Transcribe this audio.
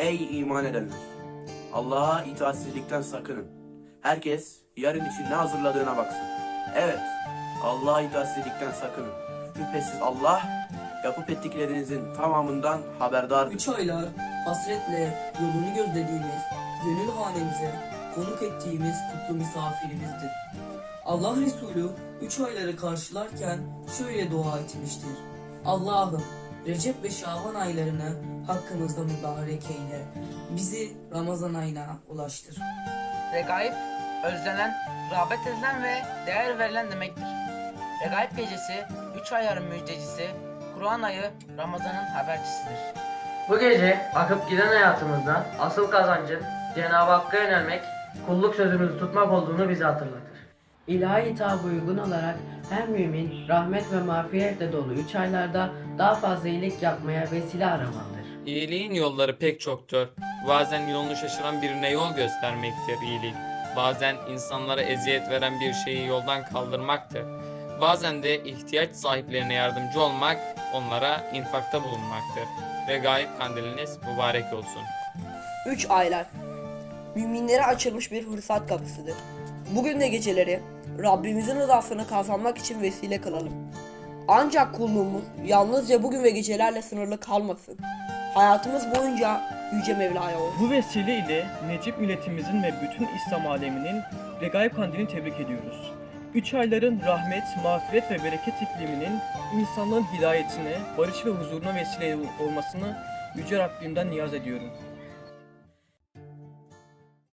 Ey iman edenler! Allah'a itaatsizlikten sakının. Herkes yarın için ne hazırladığına baksın. Evet, Allah'a itaatsizlikten sakının. Şüphesiz Allah yapıp ettiklerinizin tamamından haberdardır. Üç aylar hasretle yolunu gözlediğimiz, gönül hanemize konuk ettiğimiz kutlu misafirimizdir. Allah Resulü üç ayları karşılarken şöyle dua etmiştir. Allah'ım Recep ve Şaban aylarını hakkımızda mübarek eyle. Bizi Ramazan ayına ulaştır. Regaib, özlenen, rağbet edilen ve değer verilen demektir. Regaib gecesi, üç ayların müjdecisi, Kur'an ayı Ramazan'ın habercisidir. Bu gece akıp giden hayatımızda asıl kazancın Cenab-ı Hakk'a yönelmek, kulluk sözümüzü tutmak olduğunu bize hatırlatır. İlahi hitaba uygun olarak her mümin rahmet ve mağfiretle dolu üç aylarda daha fazla iyilik yapmaya vesile aramalıdır. İyiliğin yolları pek çoktur. Bazen yolunu şaşıran birine yol göstermektir iyilik. Bazen insanlara eziyet veren bir şeyi yoldan kaldırmaktır. Bazen de ihtiyaç sahiplerine yardımcı olmak, onlara infakta bulunmaktır. Ve gayb kandiliniz mübarek olsun. 3 aylar. Müminlere açılmış bir fırsat kapısıdır. Bugün de geceleri Rabbimizin rızasını kazanmak için vesile kılalım. Ancak kulluğumuz yalnızca bugün ve gecelerle sınırlı kalmasın. Hayatımız boyunca Yüce Mevla'ya olsun. Bu vesile ile Necip milletimizin ve bütün İslam aleminin Regaib Kandilini tebrik ediyoruz. Üç ayların rahmet, mağfiret ve bereket ikliminin insanlığın hidayetine, barış ve huzuruna vesile olmasını Yüce Rabbimden niyaz ediyorum.